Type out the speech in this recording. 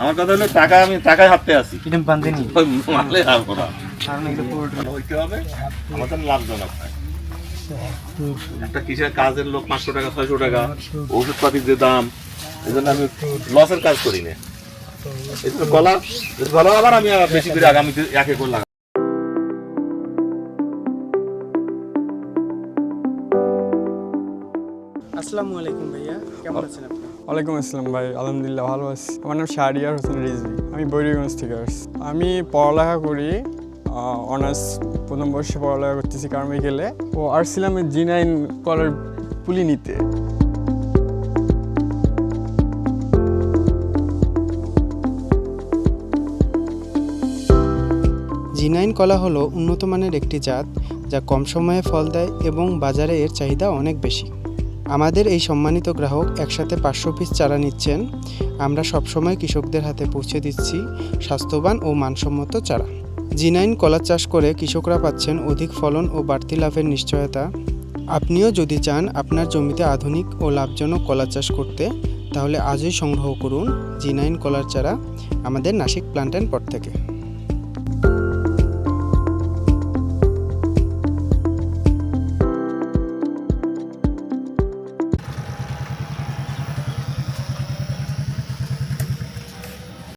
আমার কথা হলো টাকা আমি টাকায় হাঁটতে আছি। এটা বান্ধেনি ওই মালে আর করা কারণ এগুলো পুরোটা হইতে হবে? আমাদের লাভজনক একটা কিসের কাজের লোক পাঁচশো টাকা ছয়শো টাকা ওষুধপাতির যে দাম এই জন্য আমি লসের কাজ করি না। কলা কলা আবার আমি বেশি করে আগামীতে এক একর আসসালামু আলাইকুম ভাইয়া কেমন আছেন আপনি? ওয়ালাইকুম আসসালাম ভাই, আলহামদুলিল্লাহ ভালো আছি। আমার নাম শাহরিয়ার হোসেন রিজভি, আমি বৈরিগঞ্জ থেকে আসছি। আমি পড়ালেখা করি অনার্স প্রথম বর্ষে পড়ালেখা করতেছি কার্মিকেলে। ও আসছিলাম জি নাইন কলার পুলি নিতে। জিনাইন কলা হলো উন্নত মানের একটি জাত, যা কম সময়ে ফল দেয় এবং বাজারে এর চাহিদা অনেক বেশি। আমাদের এই সম্মানিত গ্রাহক একসাথে পাঁচশো পিস চারা নিচ্ছেন। আমরা সবসময় কৃষকদের হাতে পৌঁছে দিচ্ছি স্বাস্থ্যবান ও মানসম্মত চারা। জিনাইন কলা চাষ করে কৃষকরা পাচ্ছেন অধিক ফলন ও বাড়তি লাভের নিশ্চয়তা। আপনিও যদি চান আপনার জমিতে আধুনিক ও লাভজনক কলা চাষ করতে, তাহলে আজই সংগ্রহ করুন জিনাইন কলার চারা আমাদের নাসিক প্লান্ট অ্যান্ড পট থেকে।